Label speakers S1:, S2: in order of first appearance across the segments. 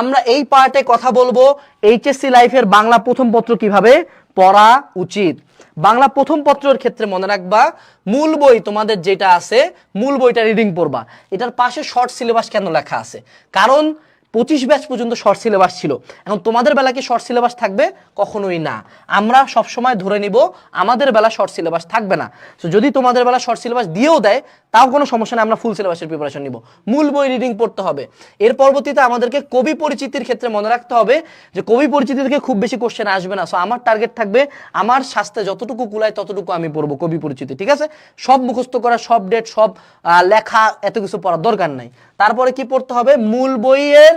S1: আমরা এই পার্টে কথা বলব এইচএসসি লাইফের বাংলা প্রথম পত্র কীভাবে পড়া উচিত। বাংলা প্রথম পত্রের ক্ষেত্রে মনে রাখবা, মূল বই তোমাদের যেটা আছে, মূল বইটা রিডিং পড়বা। এটার পাশে শর্ট সিলেবাস কেন লেখা আছে? কারণ পঁচিশ ব্যাচ পর্যন্ত শর্ট সিলেবাস ছিল। এখন তোমাদের বেলা কি শর্ট সিলেবাস থাকবে? কখনোই না। আমরা সবসময় ধরে নিব, আমাদের বেলা শর্ট সিলেবাস থাকবে না। তো যদি তোমাদের বেলা শর্ট সিলেবাস দিয়েও দেয়, তাও কোনো সমস্যা নেই, আমরা ফুল সিলেবাসের প্রিপারেশন নিব। মূল বই রিডিং পড়তে হবে। এর পরবর্তীতে আমাদেরকে কবি পরিচিতির ক্ষেত্রে মনে রাখতে হবে যে, কবি পরিচিতি থেকে খুব বেশি কোশ্চেন আসবে না। সো আমার টার্গেট থাকবে, আমার স্বাস্থ্যে যতটুকু কুলায় ততটুকু আমি পড়ব কবি পরিচিতি, ঠিক আছে? সব মুখস্থ করা, সব ডেট সব লেখা, এত কিছু পড়ার দরকার নাই। তারপরে কি পড়তে হবে? মূল বইয়ের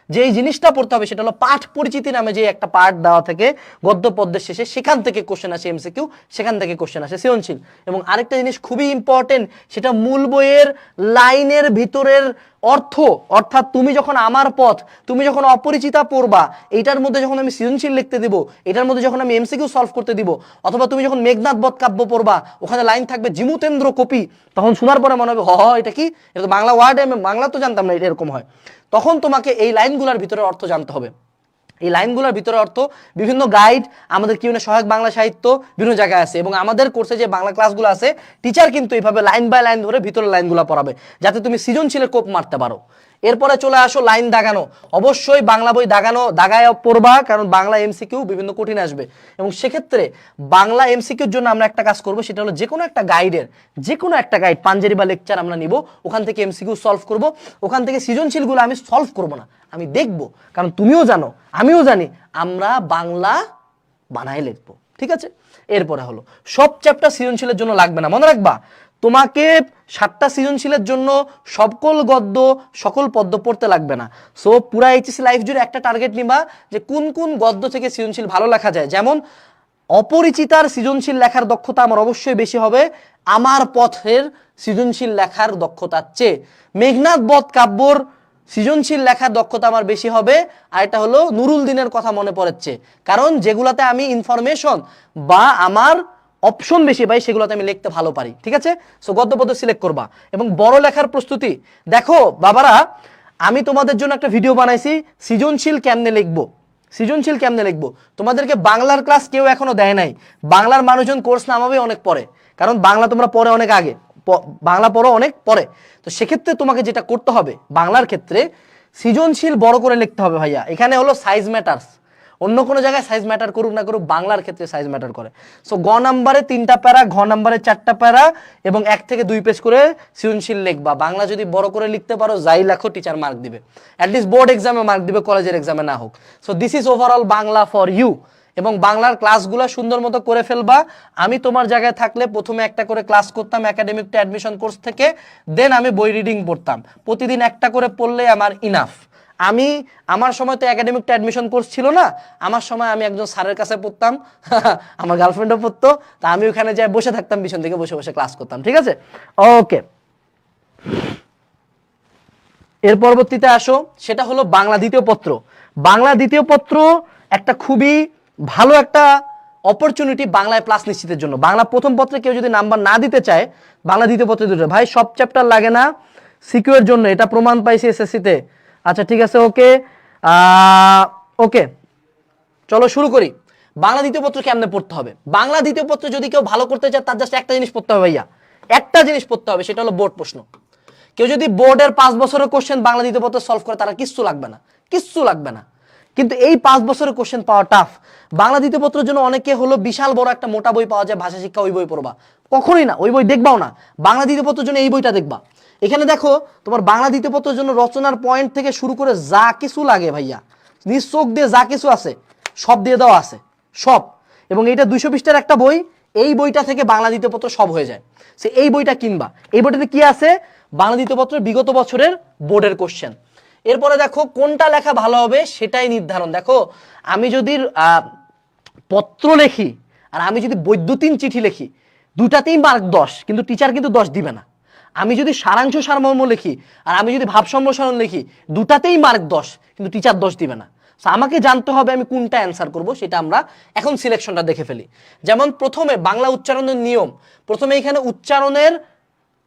S1: যেই জিনিসটা পড়তে হবে সেটা হলো পাঠ পরিচিতি নামে যে একটা পাঠ দেওয়া থেকে গদ্য পদ্মের শেষে সেখান থেকে কোশ্চেন আসে এমসিকিউ সেখান থেকে কোশ্চেন আসে সৃজনশীল। এবং আরেকটা জিনিস খুবই ইম্পর্টেন্ট সেটা মূল বইয়ের লাইনের ভিতরের অর্থ অর্থাৎ তুমি যখন আমার পথ তুমি যখন অপরিচিতা পড়বা এইটার মধ্যে যখন আমি সৃজনশীল লিখতে দিব এটার মধ্যে যখন আমি এমসিকিউ সলভ করতে দিব অথবা তুমি যখন মেঘনাথ বধ কাব্য পড়বা ওখানে লাইন থাকবে জিমুতেন্দ্র কপি তখন শোনার পরে মনে হবে হ হ, এটা কি? এটা তো বাংলা ওয়ার্ড আমি বাংলা তো জানতাম না এটা এরকম হয়। তখন তোমাকে এই লাইনগুলোর ভিতরে অর্থ জানতে হবে। এই লাইনগুলোর ভিতরে অর্থ বিভিন্ন গাইড আমাদের কি সহায়ক বাংলা সাহিত্য বিভিন্ন জায়গায় আছে এবং আমাদের কোর্সে যে বাংলা ক্লাসগুলো আছে টিচার কিন্তু এইভাবে লাইন বাই লাইন ধরে ভিতরের লাইনগুলো পড়াবে, যাতে তুমি সৃজনশীলের কোপ মারতে পারো। এরপরে চলে আসো লাইন দাগানো। অবশ্যই বাংলা বই দাগানো, দাগায় পড়বা, কারণ বাংলা এমসিকিউ বিভিন্ন কঠিন আসবে। এবং সেক্ষেত্রে বাংলা এমসিকিউর জন্য আমরা একটা কাজ করব, সেটা হলো যে কোনো একটা গাইডের যে কোনো একটা গাইড পাঞ্জেরি বা লেকচার আমরা নিব, ওখান থেকে এমসিকিউ সলভ করব, ওখান থেকে সৃজনশীলগুলো আমি সলভ করব না, আমি দেখব, কারণ তুমিও জানো, আমিও জানি, আমরা বাংলা বানায় লিখব, ঠিক আছে? এরপরে হলো, সব চ্যাপ্টার সৃজনশীলের জন্য লাগবে না, মনে রাখবা? তোমাকে সাতটা সৃজনশীলের জন্য সকল গদ্য, সকল পদ্য পড়তে লাগবে না। সো পুরা এইচএসসি লাইফ জুড়ে একটা টার্গেট নিবা যে কোন কোন গদ্য থেকে সৃজনশীল ভালো লেখা যায়। যেমন, অপরিচিতার সৃজনশীল লেখার দক্ষতা আমার অবশ্যই বেশি হবে, আমার পথের সৃজনশীল লেখার দক্ষতার চেয়ে। মেঘনাথ বধ কাব্যর সৃজনশীল লেখার দক্ষতা আমার বেশি হবে, আর এটা হলো নুরুল দিনের কথা মনে পড়েছে। কারণ, যেগুলাতে আমি ইনফরমেশন বা আমার অপশন বেশি পাই, সেগুলোতে আমি লিখতে ভালো পারি, ঠিক আছে? সো গদ্য পদ্য সিলেক্ট করবা। এবং বড় লেখার প্রস্তুতি। দেখো, বাবারা, আমি তোমাদের জন্য একটা ভিডিও বানাইছি, সৃজনশীল কেমনে লিখব? সৃজনশীল কেমনে লিখব? তোমাদেরকে বাংলার ক্লাস কেউ এখনও দেয় নাই। বাংলার মানুষজন কোর্স নামাবে অনেক পরে। কারণ বাংলা তোমরা পরে অনেক আগে। বাংলা পড়ো অনেক পরে। তো সেক্ষেত্রে তোমাকে যেটা করতে হবে, বাংলার ক্ষেত্রে সৃজনশীল বড় করে লিখতে হবে ভাইয়া। এখানে হলো সাইজ ম্যাটার্স অন্য কোনো জায়গায় সাইজ ম্যাটার করুক না করুক, বাংলার ক্ষেত্রে সাইজ ম্যাটার করে। সো গ নাম্বারে তিনটা প্যারা, ঘ নাম্বারে চারটা প্যারা এবং এক থেকে দুই পেজ করে সৃজনশীল লিখবা বাংলা যদি বড় করে লিখতে পারো, যাই লেখো টিচার মার্ক দিবে। অ্যাটলিস্ট বোর্ড এক্সামে মার্ক দিবে কলেজের এক্সামে না হোক। So this is overall Bangla for you এবং বাংলার ক্লাসগুলো সুন্দর মতো করে ফেলবা। আমি তোমার জায়গায় থাকলে প্রথমে একটা করে ক্লাস করতাম একাডেমিক টু অ্যাডমিশন কোর্স থেকে দেন আমি বই রিডিং পড়তাম। প্রতিদিন একটা করে পড়লে আমার ইনাফ আমি, আমার সময় তো একাডেমিকটা অ্যাডমিশন কোর্স ছিল না। আমার সময় আমি একজন স্যারের কাছে পড়তাম, আমার গার্লফ্রেন্ডও পড়তো, তা আমি ওখানে যাই বসে থাকতাম পিছন থেকে বসে বসে ক্লাস করতাম, ঠিক আছে? ওকে এর পরবর্তীতে আসো, সেটা হলো বাংলা দ্বিতীয় পত্র। বাংলা দ্বিতীয় পত্র একটা খুবই ভালো একটা অপরচুনিটি বাংলায় প্লাস নিশ্চিতের জন্য। বাংলা প্রথম পত্রে কেউ যদি নাম্বার না দিতে চায়, বাংলা দ্বিতীয় পত্রে দিতে ভাই, সব চ্যাপ্টার লাগে না। সিকিউর জন্য, এটা প্রমাণ পাইছি এসএসসিতে আচ্ছা ঠিক আছে, ওকে। ওকে। চলো শুরু করি। বাংলা দ্বিতীয় পত্র কেমনে পড়তে হবে? বাংলা দ্বিতীয় পত্র যদি কেউ ভালো করতে চায়, তার জাস্ট একটা জিনিস পড়তে হবে ভাইয়া। একটা জিনিস পড়তে হবে, সেটা হলো বোর্ড প্রশ্ন। কেউ যদি বোর্ডের পাঁচ বছরের কোশ্চেন বাংলা দ্বিতীয় পত্র সলভ করে, তারা কিচ্ছু লাগবে না। কিচ্ছু লাগবে না। কিন্তু এই পাঁচ বছরের কোশ্চেন পাওয়া টাফ বাংলা দ্বিতীয় পত্রের জন্য অনেকে হলো বিশাল বড় একটা মোটা বই পাওয়া যায়, ভাষা শিক্ষা ওই বই পড়বা। কখনোই না, ওই বই দেখবাও না। বাংলা দ্বিতীয় পত্রের জন্য এই বইটা দেখবা। এখানে দেখো, তোমার বাংলা দ্বিতীয় পত্রের জন্য রচনার পয়েন্ট থেকে শুরু করে যা কিছু লাগে ভাইয়া। নিজ চোখ দিয়ে যা কিছু আছে, সব দিয়ে দেওয়া আছে, সব। এবং এইটা দুইশো পৃষ্ঠার একটা বই, এই বইটা থেকে বাংলা দ্বিতীয় পত্র সব হয়ে যায়। সে এই বইটা কিনবা। এই বইটাতে কি আছে? বাংলা দ্বিতীয় পত্র বিগত বছরের বোর্ডের কোশ্চেন এরপরে দেখো, কোনটা লেখা ভালো হবে সেটাই নির্ধারণ। দেখো, আমি যদি পত্র লেখি, আর আমি যদি বৈদ্যুতিন চিঠি লিখি দুটাতেই মার্ক দশ, কিন্তু টিচার কিন্তু দশ দিবে না। আমি যদি সারাংশ সারমর্ম লিখি আর আমি যদি ভাব সম্প্রসারণ লিখি, দুটাতেই মার্ক দশ, কিন্তু টিচার দশ দিবে না। আমাকে জানতে হবে আমি কোনটা অ্যান্সার করব সেটা আমরা এখন সিলেকশনটা দেখে ফেলি। যেমন প্রথমে বাংলা উচ্চারণের নিয়ম। প্রথমে এখানে উচ্চারণের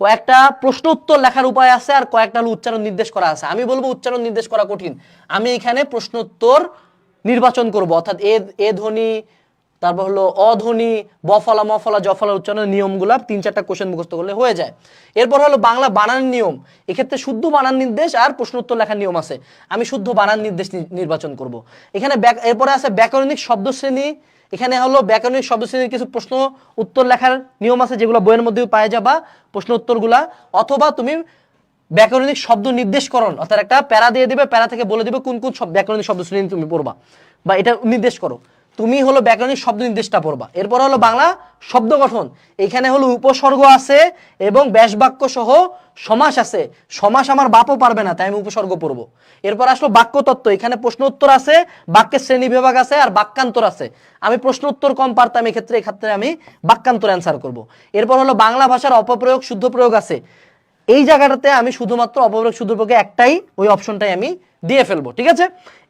S1: কয়েকটা প্রশ্ন উত্তর লেখার উপায় আছে আর কয়েকটা উচ্চারণ নির্দেশ করা আছে। আমি বলব উচ্চারণ নির্দেশ করা কঠিন। আমি এখানে প্রশ্ন উত্তর নির্বাচন করব, অর্থাৎ এ এ ধ্বনি তারপর হলো অধ্বনি বফলা, মফলা, জফলা, উচ্চারণের নিয়মগুলা তিন চারটা কোশ্চেন মুখস্থ করলে হয়ে যায়। এরপর হলো বাংলা বানান নিয়ম। এক্ষেত্রে শুদ্ধ বানান নির্দেশ আর প্রশ্ন উত্তর লেখার নিয়ম আছে। আমি শুদ্ধ বানান নির্দেশ নির্বাচন করব। এখানে এরপরে আছে ব্যাকরণিক শব্দ শ্রেণি এখানে হলো ব্যাকরণিক শব্দ শ্রেণির কিছু প্রশ্ন উত্তর লেখার নিয়ম আছে যেগুলো বইয়ের মধ্যেও পাওয়া যাবা প্রশ্ন উত্তরগুলা। অথবা তুমি ব্যাকরণিক শব্দ নির্দেশকরণ, অর্থাৎ একটা প্যারা দিয়ে দিবে, প্যারা থেকে বলে দিবে কোন কোন ব্যাকরণিক শব্দ শ্রেণি তুমি পড়বা। বা এটা নির্দেশ করো। তুমি হলো ব্যাকরণিক শব্দ নির্দেশটা পড়বা। এরপর হলো বাংলা শব্দ গঠন। এখানে হলো উপসর্গ আছে এবং ব্যাসবাক্য সহ সমাস আছে। সমাস আমার বাপও পারবে না, তাই আমি উপসর্গ পড়ব। এরপর আসলো বাক্য তত্ত্ব এখানে প্রশ্ন উত্তর আছে, বাক্যের শ্রেণি বিভাগ আছে আর বাক্যান্তর আছে। আমি প্রশ্ন উত্তর কম পারতাম, এক্ষেত্রে এক্ষেত্রে আমি বাক্যান্তর অ্যান্সার করব। এরপর হলো বাংলা ভাষার অপপ্রয়োগ, শুদ্ধ প্রয়োগ আছে। এই জায়গাটাতে আমি শুধুমাত্র অপব্রেক প্রয়োগে একটাই ওই অপশনটাই আমি দিয়ে ফেলব, ঠিক আছে?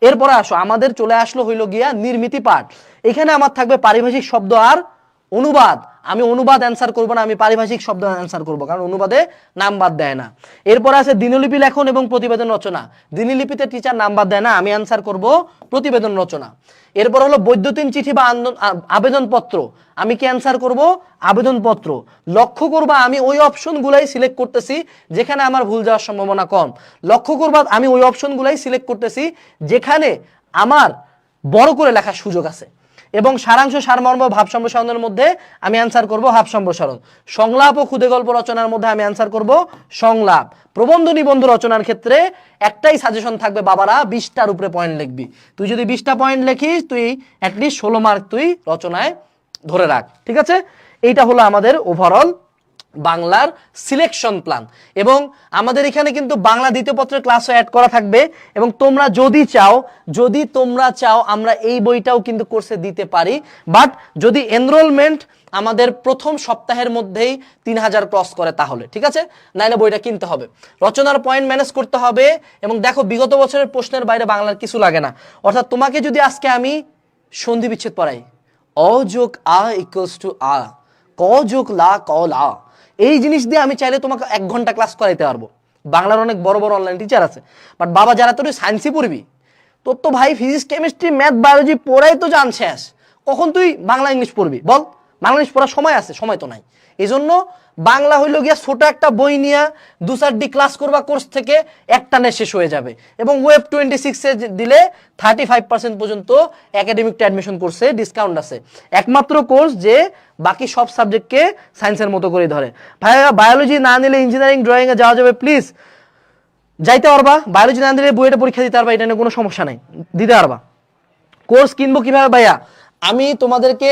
S1: এরপরে আসো, আমাদের চলে আসলো হইল গিয়া নির্মিতি পাঠ। এখানে আমার থাকবে পারিভাষিক শব্দ আর অনুবাদ, আমি অনুবাদ অ্যান্সার করব না, আমি পারিভাষিক শব্দ অ্যান্সার করব, কারণ অনুবাদে নাম বাদ দেয় না। এরপর আছে দিনলিপি লেখন এবং প্রতিবেদন রচনা। দিনলিপিতে টিচার নাম বাদ দেয় না, আমি অ্যান্সার করব প্রতিবেদন রচনা। এরপর হলো বৈদ্যুতিন চিঠি বা আবেদনপত্র। আমি কি অ্যান্সার করব? আবেদনপত্র। লক্ষ্য করবা, আমি ওই অপশনগুলাই সিলেক্ট করতেছি, যেখানে আমার ভুল যাওয়ার সম্ভাবনা কম। লক্ষ্য করবা, আমি ওই অপশনগুলাই সিলেক্ট করতেছি, যেখানে আমার বড় করে লেখার সুযোগ আছে। এবং সারাংশ সারমর্ম ভাব সম্প্রসারণের মধ্যে আমি অ্যান্সার করব ভাব সম্প্রসারণ। সংলাপ ও ক্ষুদে গল্প রচনার মধ্যে আমি অ্যান্সার করব সংলাপ। প্রবন্ধ নিবন্ধ রচনার ক্ষেত্রে একটাই সাজেশন থাকবে বাবারা, বিশটার উপরে পয়েন্ট লিখবি। তুই যদি বিশটা পয়েন্ট লিখিস, তুই অ্যাটলিস্ট ষোলো মার্ক তুই রচনায় ধরে রাখ, ঠিক আছে? এইটা হলো আমাদের ওভারঅল বাংলার সিলেকশন প্ল্যান এবং আমাদের এখানে কিন্তু বাংলা দ্বিতীয় পত্রের ক্লাসও অ্যাড করা থাকবে। এবং তোমরা যদি চাও, যদি তোমরা চাও, আমরা এই বইটাও কিন্তু কোর্সে দিতে পারি। বাট যদি এনরোলমেন্ট আমাদের প্রথম সপ্তাহের মধ্যেই তিন হাজার ক্রস করে তাহলে, ঠিক আছে? নাইলে বইটা কিনতে হবে। রচনার পয়েন্ট ম্যানেজ করতে হবে। এবং দেখো, বিগত বছরের প্রশ্নের বাইরে বাংলার কিছু লাগে না। অর্থাৎ তোমাকে যদি আজকে আমি সন্ধি বিচ্ছেদ পড়াই, অ যোগ আ ইকুয়ালস টু আ ক যোগ লা, ক লা এই জিনিস দিয়ে আমি চাইলে তোমাকে এক ঘণ্টা ক্লাস করাইতে পারব। বাংলার অনেক বড় বড় অনলাইন টিচার আছে। বাট বাবা, যারা তোর সায়েন্সই পড়বি, তোর তো ভাই ফিজিক্স কেমিস্ট্রি ম্যাথ বায়োলজি পড়াই তো জান শেষ কখন তুই বাংলা ইংলিশ পড়বি? বল। বাংলা ইংলিশ পড়ার সময় আছে, সময় তো নাই। এই জন্য বাংলা হইল গিয়া ছোট একটা বই নিয়ে দু চারটি ক্লাস করবা কোর্স থেকে একটানে শেষ হয়ে যাবে। এবং ওয়েব টোয়েন্টি সিক্সে দিলে থার্টি ফাইভ পার্সেন্ট পর্যন্ত একাডেমিকটা অ্যাডমিশন কোর্সে ডিসকাউন্ট আছে। একমাত্র কোর্স যে বাকি সব সাবজেক্টকে সায়েন্সের মতো করে ধরে। ভাইয়া বায়োলজি না নিলে ইঞ্জিনিয়ারিং ড্রয়িংয়ে যাওয়া যাবে প্লিজ যাইতে পারবা বায়োলজি না দিলে বইটা পরীক্ষা দিতে পারবা, এটা নিয়ে কোনো সমস্যা নাই। দিতে পারবা। কোর্স কিনবো কীভাবে ভাইয়া? আমি তোমাদেরকে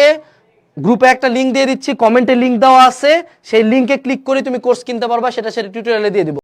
S1: গ্রুপে একটা লিঙ্ক দিয়ে দিচ্ছি কমেন্টে লিঙ্ক দেওয়া আছে, সেই লিঙ্কে ক্লিক করে তুমি কোর্স কিনতে পারবা, সেটা সেটা টিউটোরিয়ালে দিয়ে দিব।